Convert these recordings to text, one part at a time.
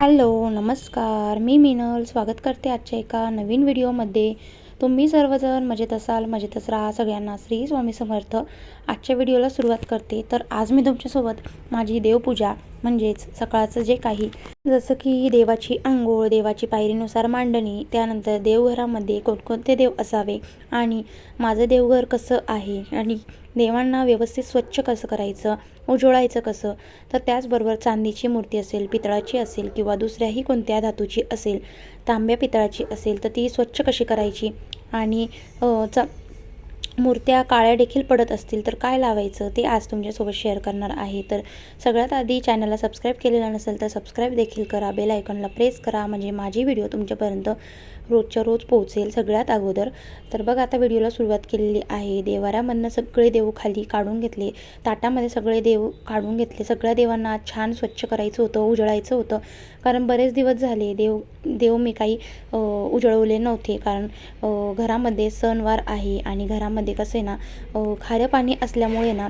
Hello नमस्कार. मी मिनल. स्वागत करते आजच्या एका नवीन व्हिडिओमध्ये. तुम्ही सर्वजण मजेत असाल मजेतच राहा. सगळ्यांना श्री स्वामी समर्थ. आजच्या व्हिडिओला सुरुवात करते. तर आज मी तुमच्यासोबत माझी देवपूजा म्हणजेच सकाळचं जे काही जसं की देवाची आंघोळ देवाची पायरीनुसार मांडणी त्यानंतर देवघरामध्ये कोणकोणते देव असावे आणि माझं देवघर कसं आहे आणि देवांना व्यवस्थित स्वच्छ कसं करायचं उजळायचं कसं? तर त्याचबरोबर चांदीची मूर्ती असेल पितळाची असेल किंवा दुसऱ्याही कोणत्या धातूची असेल तांब्या पितळाची असेल तर ती स्वच्छ कशी करायची? आणि च मूर्त्या काळ्या देखील पडत असतील तर काय लावायचं? ते आज तुमच्यासोबत शेअर करणार आहे. तर सगळ्यात आधी चॅनलला सबस्क्राईब केलेलं नसेल तर सबस्क्राईब देखील करा. बेल आयकॉनला प्रेस करा. म्हणजे माझी व्हिडिओ तुमच्यापर्यंत रोजच्या रोज पोहोचेल सगळ्यात अगोदर. तर बघ आता व्हिडिओला सुरुवात केलेली आहे. देवाऱ्यामधनं सगळे देव खाली काढून घेतले. ताटामध्ये सगळे देव काढून घेतले. सगळ्या देवांना छान स्वच्छ करायचं होतं उजळायचं होतं. कारण बरेच दिवस झाले देव देव मी काही उजळवले नव्हते. कारण घरामध्ये सणवार आहे आणि घरामध्ये कसं आहे ना खारं पाणी असल्यामुळे ना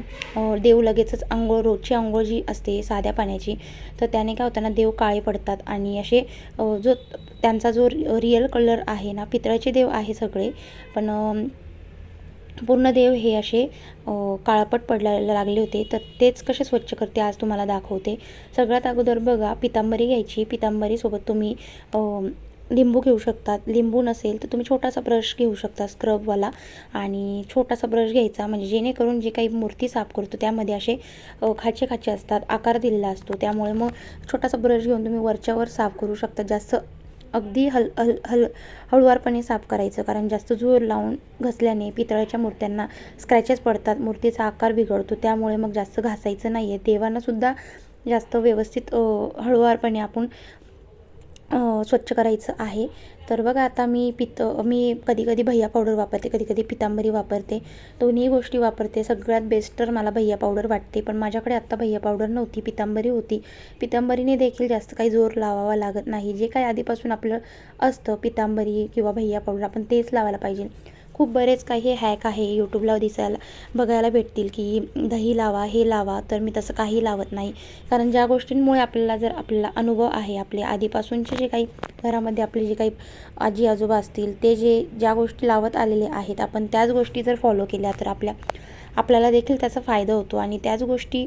देव लगेचच आंघोळ रोजची आंघोळ जी असते साध्या पाण्याची तर त्याने काय होतं ना देव काळे पडतात. आणि असे जो त्यांचा जो रिअल कलर आहे ना पितळाचे देव आहे सगळे. पण पूर्ण देव हे असे काळपट पडला लागले होते. तर तेच कसे स्वच्छ करते आज तुम्हाला दाखवते. सगळ्यात अगोदर बघा पितांबरी घ्यायची. पितांबरीसोबत तुम्ही लिंबू घेऊ शकतात लिंबू नसेल तर तुम्ही छोटासा ब्रश घेऊ शकता स्क्रबवाला. आणि छोटासा ब्रश घ्यायचा म्हणजे जेणेकरून जे काही मूर्ती साफ करतो त्यामध्ये असे खाचे खाचे असतात आकार दिलेला असतो. त्यामुळे मग छोटासा ब्रश घेऊन तुम्ही वरच्यावर साफ करू शकता. जास्त अगदी हल हल हल हळुवारपणे साफ करायचं. कारण जास्त जोर लावून घसल्याने पितळाच्या मूर्त्यांना स्क्रॅचेस पडतात. मूर्तीचा आकार बिघडतो. त्यामुळे मग जास्त घासायचं नाही आहे देवांनासुद्धा जास्त व्यवस्थित हळुवारपणे आपण स्वच्छ करायचं आहे. तर बघा आता मी पित मी कधी कधी भैया पावडर वापरते कधी कधी पितांबरी वापरते. दोन्ही गोष्टी वापरते. सगळ्यात बेस्ट तर मला भैया पावडर वाटते. पण माझ्याकडे आत्ता भैया पावडर नव्हती पितांबरी होती. पितांबरीने देखील जास्त काही जोर लावावा लागत नाही. जे काही आधीपासून आपलं असतं पितांबरी किंवा भैया पावडर आपण तेच लावायला पाहिजे. खूप बरेच काही हॅक आहे. यूट्यूबला दिसायला बघायला भेटतील की दही लावा हे लावा तर मी तसं काही लावत नाही. कारण ज्या गोष्टींमुळे आपल्याला जर आपल्याला अनुभव आहे आपले आधीपासूनचे जे काही घरामध्ये आपले जे काही आजी आजोबा असतील ते जे ज्या गोष्टी लावत आलेले आहेत आपण त्याच गोष्टी जर फॉलो केल्या तर आपल्या आपल्याला देखील त्याचा फायदा होतो. आणि त्याच गोष्टी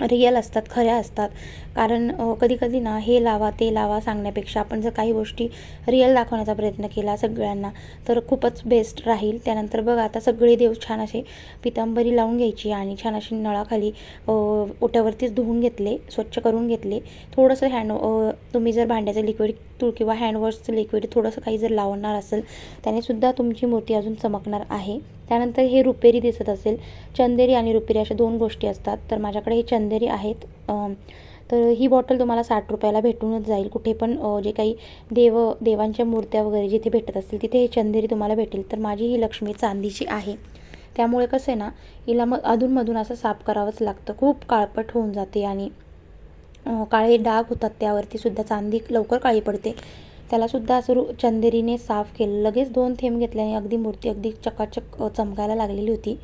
रिअल असतात खऱ्या असतात. कारण कधीकधी ना हे लावा ते लावा सांगण्यापेक्षा आपण जर काही गोष्टी रिअल दाखवण्याचा प्रयत्न केला सगळ्यांना तर खूपच बेस्ट राहील. त्यानंतर बघा आता सगळे देव छान असे पितांबरी लावून घ्यायची आणि छान अशी नळाखाली ओट्यावरतीच धुवून घेतले स्वच्छ करून घेतले. थोडंसं हँड तुम्ही जर भांड्याचं लिक्विड तू किंवा हँडवॉशचं लिक्विड थोडंसं काही जर लावणार असेल त्यानेसुद्धा तुमची मूर्ती अजून चमकणार आहे. त्यानंतर हे रुपेरी दिसत असेल. चंदेरी आणि रुपेरी अशा दोन गोष्टी असतात. तर माझ्याकडे हे चंदेरी आहेत. तर ही बॉटल तुम्हाला साठ रुपयाला भेटूनच जाईल. कुठे पण जे काही देव देवांच्या मूर्त्या वगैरे जिथे भेटत असतील तिथे हे चंदेरी तुम्हाला भेटेल. तर माझी ही लक्ष्मी चांदीची आहे. त्यामुळे कसं आहे ना हिला मग अधूनमधून असं साफ करावंच लागतं. खूप काळपट होऊन जाते आणि काळे डाग होतात त्यावरती सुद्धा चांदी लवकर काळी पडते. त्यालासुद्धा असं रु चंदेरीने साफ केलं. लगेच दोन थेंब घेतल्याने अगदी मूर्ती अगदी चकाचक चमकायला लागलेली होती.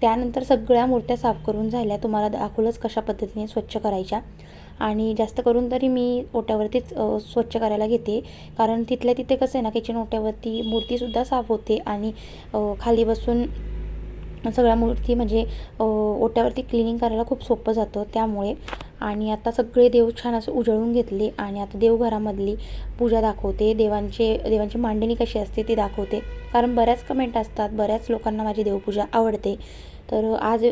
त्यानंतर सगळ्या मूर्त्या साफ करून झाल्या. तुम्हाला दाखवलंच कशा पद्धतीने स्वच्छ करायच्या. आणि जास्त करून तरी मी ओट्यावरतीच स्वच्छ करायला घेते. कारण तिथल्या तिथे कसं आहे ना किचन ओट्यावरती मूर्तीसुद्धा साफ होते आणि खाली बसून सगळ्या मूर्ती म्हणजे ओट्यावरती क्लिनिंग करायला खूप सोपं जातं. त्यामुळे आणि आता सगळे देव छान असं उजळून घेतले आणि आता देवघरामधली पूजा दाखवते. देवांचे देवांची मांडणी कशी असते ती दाखवते. कारण बऱ्याच कमेंट असतात बऱ्याच लोकांना माझी देवपूजा आवडते. तर आज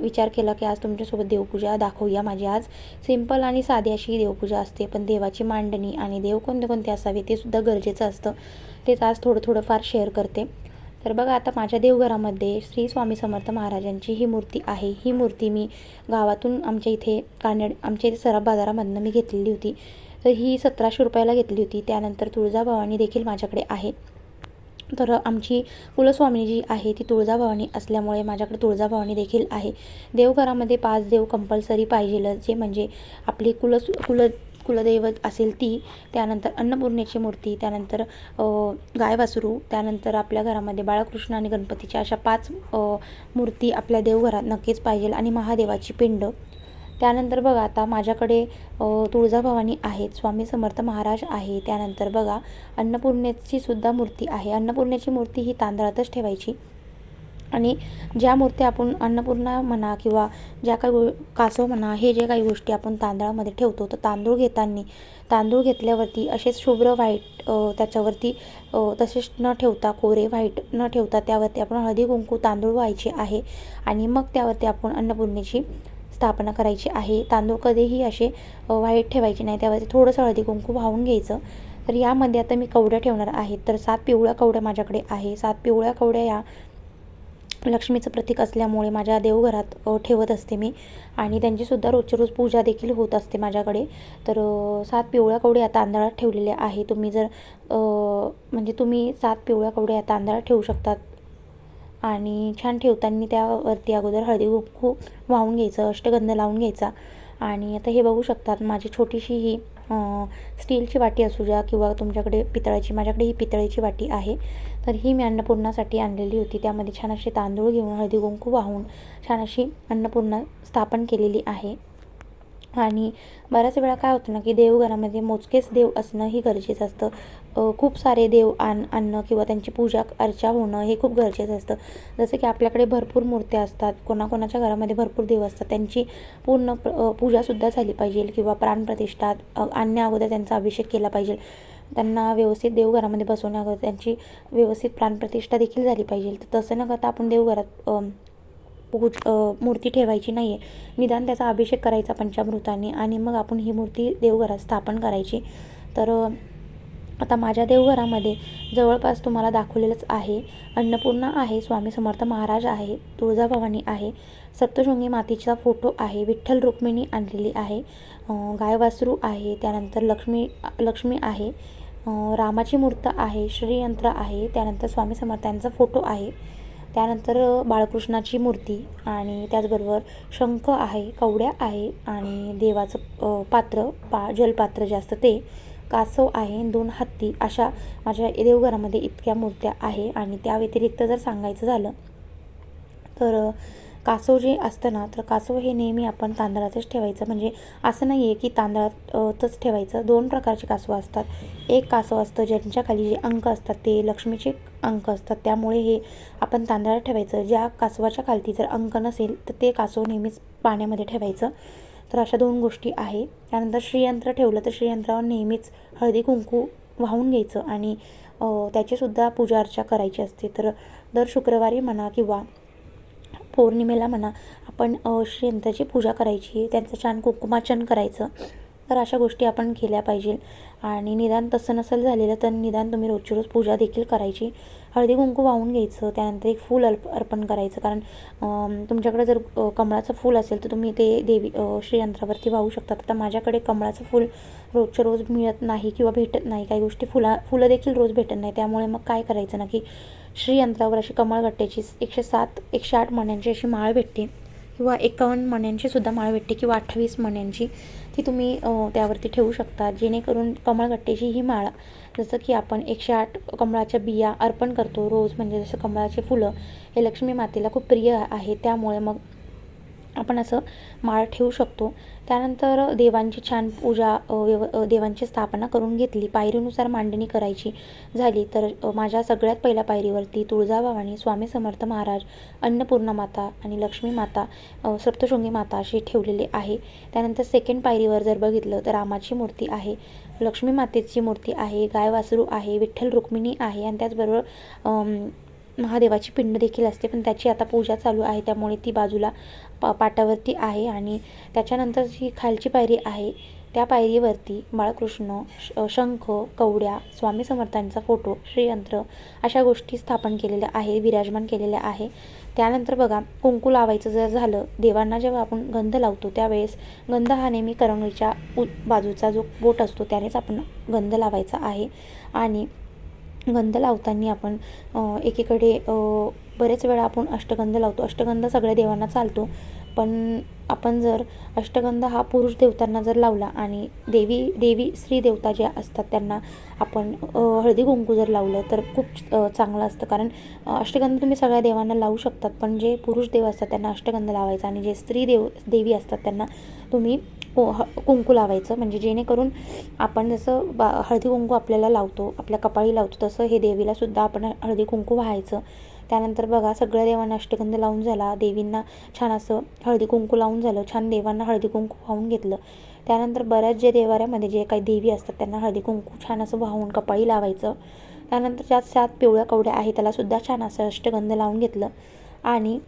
विचार केला की आज तुमच्यासोबत देवपूजा दाखवूया माझी आज. सिंपल आणि साधी अशी देवपूजा असते पण देवाची मांडणी आणि देव कोणते कोणते असावे ते सुद्धा गरजेचं असतं. तेच आज थोडं थोडं फार शेअर करते. तर बघा आता माझ्या देवघरामध्ये श्री स्वामी समर्थ महाराजांची ही मूर्ती आहे. ही मूर्ती मी गावातून आमच्या इथे कानड आमच्या इथे सराफ बाजारामधनं मी घेतलेली होती. तर ही सतराशे रुपयाला घेतली होती. त्यानंतर तुळजाभवानी देखील माझ्याकडे आहे. तर आमची कुलस्वामिनी जी आहे ती तुळजाभवानी असल्यामुळे माझ्याकडे तुळजाभवानी देखील आहे. देवघरामध्ये पाच देव कंपल्सरी पाहिजेलच जे म्हणजे आपली कुलस कुल कुलदैवत असेल ती त्यानंतर अन्नपूर्णेची मूर्ती त्यानंतर गाय वासरू त्यानंतर आपल्या घरामध्ये बाळकृष्ण आणि गणपतीच्या अशा पाच मूर्ती आपल्या देवघरात नक्कीच पाहिजे आणि महादेवाची पिंड. त्यानंतर बघा आता माझ्याकडे तुळजाभवानी आहेत स्वामी समर्थ महाराज आहे त्यानंतर बघा अन्नपूर्णेची सुद्धा मूर्ती आहे. अन्नपूर्णेची मूर्ती ही तांदळातच ठेवायची. आणि ज्या मूर्त्या आपण अन्नपूर्णा म्हणा किंवा ज्या काही गो कासव म्हणा हे जे काही गोष्टी आपण तांदळामध्ये ठेवतो तर तांदूळ घेताना तांदूळ घेतल्यावरती असेच शुभ्र व्हाईट त्याच्यावरती तसेच न ठेवता कोरे व्हाईट न ठेवता त्यावरती आपण हळदी कुंकू तांदूळ व्हायचे आहे आणि मग त्यावरती आपण अन्नपूर्णेची स्थापना करायची आहे. तांदूळ कधीही असे व्हाईट ठेवायचे नाही. त्यावरती थोडंसं हळदी कुंकू वाहून घ्यायचं. तर यामध्ये आता मी कवड्या ठेवणार आहे. तर सात पिवळ्या कवड्या माझ्याकडे आहे. सात पिवळ्या कवड्या या लक्ष्मीचं प्रतीक असल्यामुळे माझ्या देवघरात ठेवत असते मी. आणि त्यांचीसुद्धा रोजच्या रोज पूजा देखील होत असते माझ्याकडे. तर सात पिवळ्या कवड्या तांदळात ठेवलेल्या आहे. तुम्ही जर म्हणजे तुम्ही सात पिवळ्या कवड्या तांदळात ठेवू शकतात. आणि छान ठेवताना त्यावरती अगोदर हळदी कुंकू वाहून घ्यायचं अष्टगंध लावून घ्यायचा. आणि आता हे बघू शकतात माझी छोटीशी ही स्टीलची वाटी असू द्या किंवा तुमच्याकडे पितळाची माझ्याकडे ही पितळेची वाटी आहे. तर ही मी अन्नपूर्णासाठी आणलेली होती. त्यामध्ये छान असे तांदूळ घेऊन हळदी कुंकू वाहून छान अशी अन्नपूर्णा स्थापन केलेली आहे. आणि बऱ्याच वेळा काय होतं ना की देवघरामध्ये मोजकेच देव असणं ही गरजेचं असतं. खूप सारे देव आण आणणं किंवा त्यांची पूजा अर्चा होणं हे खूप गरजेचं असतं. जसं की आपल्याकडे भरपूर मूर्त्या असतात कोणाकोणाच्या घरामध्ये भरपूर देव असतात त्यांची पूर्ण पूजासुद्धा झाली पाहिजे किंवा प्राणप्रतिष्ठा आणण्या अगोदर त्यांचा अभिषेक केला पाहिजे. त्यांना व्यवस्थित देवघरामध्ये बसवण्या अगोदर त्यांची व्यवस्थित प्राणप्रतिष्ठा देखील झाली पाहिजे. तर तसं न करता आपण देवघरात पोहोच पूज मूर्ती ठेवायची नाही आहे निदान त्याचा अभिषेक करायचा पंचामृताने आणि मग आपण ही मूर्ती देवघरात स्थापन करायची. तर आता माझ्या देवघरामध्ये जवळपास तुम्हाला दाखवलेलंच आहे. अन्नपूर्णा आहे स्वामी समर्थ महाराज आहे तुळजाभवानी आहे सप्तशृंगी मातीचा फोटो आहे विठ्ठल रुक्मिणी आणलेली आहे गायवासरू गाय वासरू आहे त्यानंतर लक्ष्मी लक्ष्मी आहे रामाची मूर्त आहे श्रीयंत्र आहे त्यानंतर स्वामी समर्थांचा फोटो आहे त्यानंतर बाळकृष्णाची मूर्ती आणि त्याचबरोबर शंख आहे कवड्या आहे आणि देवाचं पात्र पा जलपात्र जास्त ते कासव आहे दोन हत्ती अशा माझ्या देवघरामध्ये इतक्या मूर्त्या आहे आणि त्या व्यतिरिक्त जर सांगायचं झालं तर कासव जे असतं ना तर कासव हे नेहमी आपण तांदळातच ठेवायचं. म्हणजे असं नाही आहे की तांदळातच ठेवायचं. दोन प्रकारचे कासव असतात. एक कासव असतं ज्यांच्या खाली जे अंक असतात ते लक्ष्मीचे अंक असतात. त्यामुळे हे आपण तांदळात ठेवायचं. ज्या कासवाच्या खालती जर अंक नसेल तर ते कासव नेहमीच पाण्यामध्ये ठेवायचं. तर अशा दोन गोष्टी आहे त्यानंतर श्रीयंत्र ठेवलं तर श्रीयंत्रावर नेहमीच हळदी कुंकू वाहून घ्यायचं आणि त्याचीसुद्धा पूजा अर्चा करायची असते. तर दर शुक्रवारी म्हणा किंवा पौर्णिमेला म्हणा आपण श्रीयंत्राची पूजा करायची त्यांचं छान कुंकुमाचन करायचं. तर अशा गोष्टी आपण केल्या पाहिजे. आणि निदान तसं नसेल झालेलं तर निदान तुम्ही रोजची रोज पूजा देखील करायची. हळदी कुंकू वाहून घ्यायचं त्यानंतर एक फूल अर्प अर्पण करायचं. कारण तुमच्याकडे जर कमळाचं फूल असेल तर तुम्ही ते देवी श्रीयंत्रावरती वाहू शकता. आता माझ्याकडे कमळाचं फूल रोजच्या रोज मिळत नाही किंवा भेटत नाही. काही गोष्टी फुला फुलं देखील रोज भेटत नाही. त्यामुळे मग काय करायचं ना की श्रीयंत्रावर अशी कमळगट्ट्याची एकशे सात एकशे आठ मण्यांची अशी माळ भेटते. किंवा एकावन्न मण्यांची सुद्धा माळ भेटते किंवा अठ्ठावीस मण्यांची ती तुम्ही त्यावरती ठेवू शकता. जेणेकरून कमळगट्टेची ही माळ जसं की आपण एकशे आठ कमळाच्या बिया अर्पण करतो रोज म्हणजे जसं कमळाचे फुलं हे लक्ष्मी मातेला खूप प्रिय आहे. त्यामुळे मग आपण असं माळ ठेवू शकतो. त्यानंतर देवांची छान पूजा व्यव देवांची स्थापना करून घेतली. पायरीनुसार मांडणी करायची झाली. तर माझ्या सगळ्यात पहिल्या पायरीवरती तुळजाभवानी स्वामी समर्थ महाराज अन्नपूर्णा माता आणि लक्ष्मी माता सप्तशृंगी माता अशी ठेवलेली आहे. त्यानंतर सेकंड पायरीवर जर बघितलं तर रामाची मूर्ती आहे लक्ष्मी मातेची मूर्ती आहे गाय वासरू आहे विठ्ठल रुक्मिणी आहे आणि त्याचबरोबर महादेवाची पिंड देखील असते पण त्याची आता पूजा चालू आहे. त्यामुळे ती बाजूला पा पाटावरती आहे आणि त्याच्यानंतर जी खालची पायरी आहे त्या पायरीवरती बाळकृष्ण श शंख कवड्या स्वामी समर्थांचा फोटो श्रीयंत्र अशा गोष्टी स्थापन केलेल्या आहे विराजमान केलेल्या आहे. त्यानंतर बघा कुंकू लावायचं जर झालं देवांना जेव्हा आपण गंध लावतो त्यावेळेस गंध हा नेहमी करंगळीच्या बाजूचा जो बोट असतो त्यानेच आपण गंध लावायचा आहे. आणि गंध लावताना आपण एकीकडे बरेच वेळा आपण अष्टगंध लावतो. अष्टगंध सगळ्या देवांना चालतो. पण आपण जर अष्टगंध हा पुरुष देवतांना जर लावला आणि देवी देवी स्त्री देवता ज्या असतात त्यांना आपण हळदी कुंकू जर लावलं तर खूप चांगलं असतं. कारण अष्टगंध तुम्ही सगळ्या देवांना लावू शकतात. पण जे पुरुष देव असतात त्यांना अष्टगंध लावायचा आणि जे स्त्री देव देवी असतात त्यांना तुम्ही को ह कुंकू लावायचं. म्हणजे जेणेकरून आपण जसं बा हळदी कुंकू आपल्याला लावतो आपल्या कपाळी लावतो तसं हे देवीलासुद्धा आपण हळदी कुंकू व्हायचं. त्यानंतर बघा सगळ्या देवांना अष्टगंध लावून झाला. देवींना छान असं हळदी कुंकू लावून झालं. छान देवांना हळदी कुंकू वाहून घेतलं. त्यानंतर बऱ्याच जे देवाऱ्यामध्ये जे काही देवी असतात त्यांना हळदी कुंकू छान असं वाहून कपाळी लावायचं. त्यानंतर ज्या सात पिवळ्या कवड्या आहे त्यालासुद्धा छान असं अष्टगंध लावून घेतलं. आणि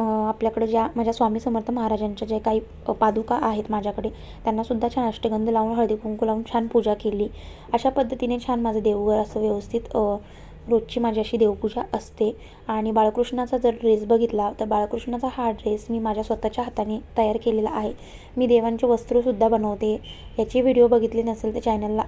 आपल्याकडे ज्या माझ्या स्वामी समर्थ महाराजांच्या जे काही पादुका आहेत माझ्याकडे त्यांनासुद्धा छान अष्टगंध लावून हळदी कुंकू लावून छान पूजा केली. अशा पद्धतीने छान माझं देवघर असं व्यवस्थित रोजची माझी अशी देवपूजा असते. आणि बाळकृष्णाचा जर ड्रेस बघितला तर बाळकृष्णाचा हा ड्रेस मी माझ्या स्वतःच्या हाताने तयार केलेला आहे. मी देवांचे वस्त्रसुद्धा बनवते. याची व्हिडिओ बघितली नसेल तर चॅनलला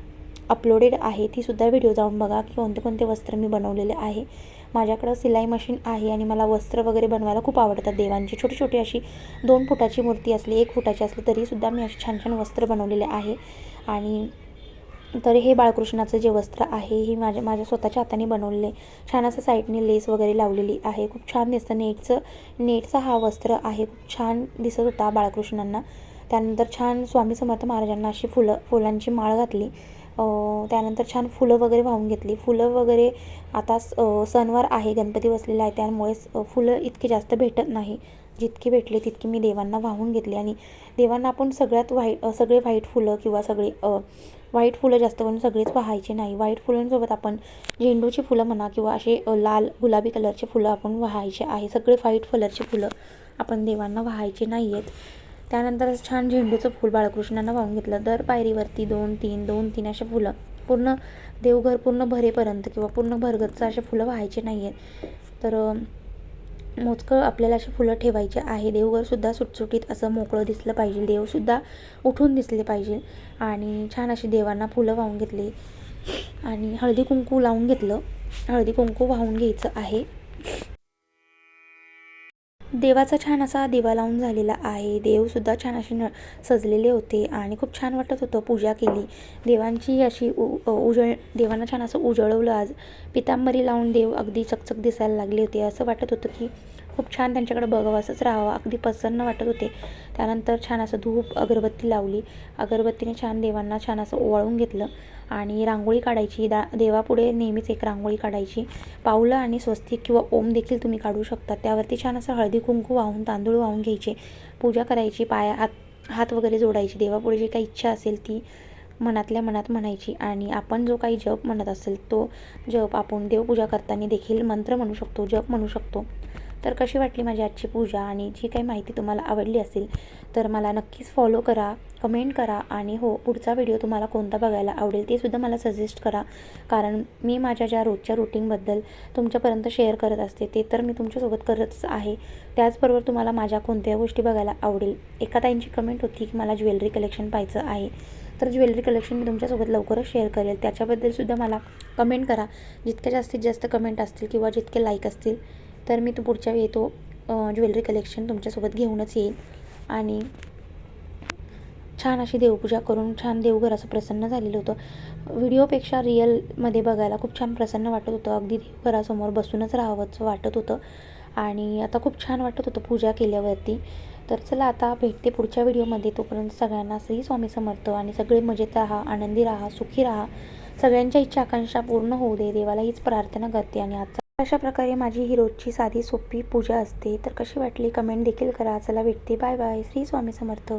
अपलोडेड आहे ती सुद्धा व्हिडिओ जाऊन बघा की कोणते कोणते वस्त्र मी बनवलेले आहे. माझ्याकडं सिलाई मशीन आहे आणि मला वस्त्र वगैरे बनवायला खूप आवडतात देवांची. छोटी छोटी अशी दोन फुटाची मूर्ती असली एक फुटाची असली तरीसुद्धा मी अशी छान छान वस्त्र बनवलेले आहे. आणि तर हे बाळकृष्णाचं जे वस्त्र आहे हे माझ्या माझ्या स्वतःच्या हाताने बनवलेले. छान असं साईडने लेस वगैरे लावलेली आहे. खूप छान दिसतं नेटचं नेटचा हा वस्त्र आहे. खूप छान दिसत होता बाळकृष्णांना. त्यानंतर छान स्वामी समर्थ महाराजांना अशी फुलं फुलांची माळ घातली. त्यानंतर छान फुलं वगैरे वाहून घेतली. फुलं वगैरे आता स- सणवार आहे गणपती बसलेला आहे त्यामुळे फुलं इतकी जास्त भेटत नाही. जितकी भेटले तितकी मी देवांना वाहून घेतली. आणि देवांना आपण सगळ्यात वाईट सगळे व्हाईट फुलं किंवा सगळे वाईट व्हाईट फुलं जास्त करून सगळेच वाहायचे नाही. व्हाईट फुलांसोबत आपण झेंडूची फुलं म्हणा किंवा असे लाल गुलाबी कलरचे फुलं आपण वाहायचे आहे. सगळे व्हाईट कलरचे फुलं आपण देवांना वाहायचे नाही आहेत त्यानंतर छान झेंडूचं फूल बाळकृष्णांना वाहून घेतलं. दर पायरीवरती दोन तीन दोन तीन असे फुलं. पूर्ण देवघर पूर्ण भरेपर्यंत किंवा पूर्ण भरगतचं असे फुलं व्हायचे नाही आहेत तर मोजकं आपल्याला अशी फुलं ठेवायचे आहे. देवघरसुद्धा सुटसुटीत असं मोकळं दिसलं पाहिजे. देवसुद्धा उठून दिसले पाहिजे. आणि छान अशी देवांना फुलं वाहून घेतली. आणि हळदी कुंकू लावून घेतलं. हळदी कुंकू वाहून घ्यायचं आहे. देवाचा छान असा दिवा लावून झालेला आहे. देवसुद्धा छान असे न सजलेले होते आणि खूप छान वाटत होतं पूजा केली. देवांची अशी उ उजळ देवांना छान असं उजळवलं. आज पितांबरी लावून देव अगदी चकचक दिसायला लागले होते. असं वाटत होतं की खूप छान त्यांच्याकडे बघावं असंच राहावं अगदी प्रसन्न वाटत होते. त्यानंतर छान असं धूप अगरबत्ती लावली. अगरबत्तीने छान देवांना छान असं ओवाळून घेतलं आणि रांगोळी काढायची. दा देवापुढे नेहमीच एक रांगोळी काढायची. पावलं आणि स्वस्तिक किंवा ओम देखील तुम्ही काढू शकता. त्यावरती छान असं हळदी कुंकू वाहून तांदूळ वाहून घ्यायचे. पूजा करायची पाया हात हात वगैरे जोडायची. देवापुढे जी काही इच्छा असेल ती मनातल्या मनात म्हणायची आणि आपण जो काही जप म्हणत असेल तो जप आपण देवपूजा करताना देखील मंत्र म्हणू शकतो जप म्हणू शकतो. तर कशी वाटली माझी आजची पूजा आणि जी काही माहिती तुम्हाला आवडली असेल तर मला नक्कीच फॉलो करा कमेंट करा आणि हो पुढचा व्हिडिओ तुम्हाला कोणता बघायला आवडेल ते सुद्धा मला सजेस्ट करा. कारण मी माझ्या ज्या रोजच्या रुटीनबद्दल तुमच्यापर्यंत शेअर करत असते ते तर मी तुमच्यासोबत करतच आहे. त्याचबरोबर तुम्हाला माझ्या कोणत्या गोष्टी बघायला आवडेल. एका ताईंची कमेंट होती की मला ज्वेलरी कलेक्शन पाहायचं आहे. तर ज्वेलरी कलेक्शन मी तुमच्यासोबत लवकरच शेअर करेल. त्याच्याबद्दलसुद्धा मला कमेंट करा. जितक्या जास्तीत जास्त कमेंट असतील किंवा जितके लाईक असतील तर मी तो पुढच्या वेळी तो ज्वेलरी कलेक्शन तुमच्यासोबत घेऊनच येईल आणि छान अशी देवपूजा करून छान देवघर असं प्रसन्न झालेलं होतं. व्हिडिओपेक्षा रिअलमध्ये बघायला खूप छान प्रसन्न वाटत होतं. अगदी देवघरासमोर बसूनच राहावंच वाटत होतं. आणि आता खूप छान वाटत होतं पूजा केल्यावरती. तर चला आता भेटते पुढच्या व्हिडिओमध्ये. तोपर्यंत सगळ्यांना श्री स्वामी समर्थ आणि सगळे मजेत राहा आनंदी राहा सुखी राहा. सगळ्यांच्या इच्छा आकांक्षा पूर्ण होऊ दे. देवाला हीच प्रार्थना करते आणि आजचा अशा प्रकारे माझी ही रोजची साधी सोपी पूजा असते? तर कशी वाटली? कमेंट देखील करा. चला भेटते. Bye bye. श्री स्वामी समर्थ.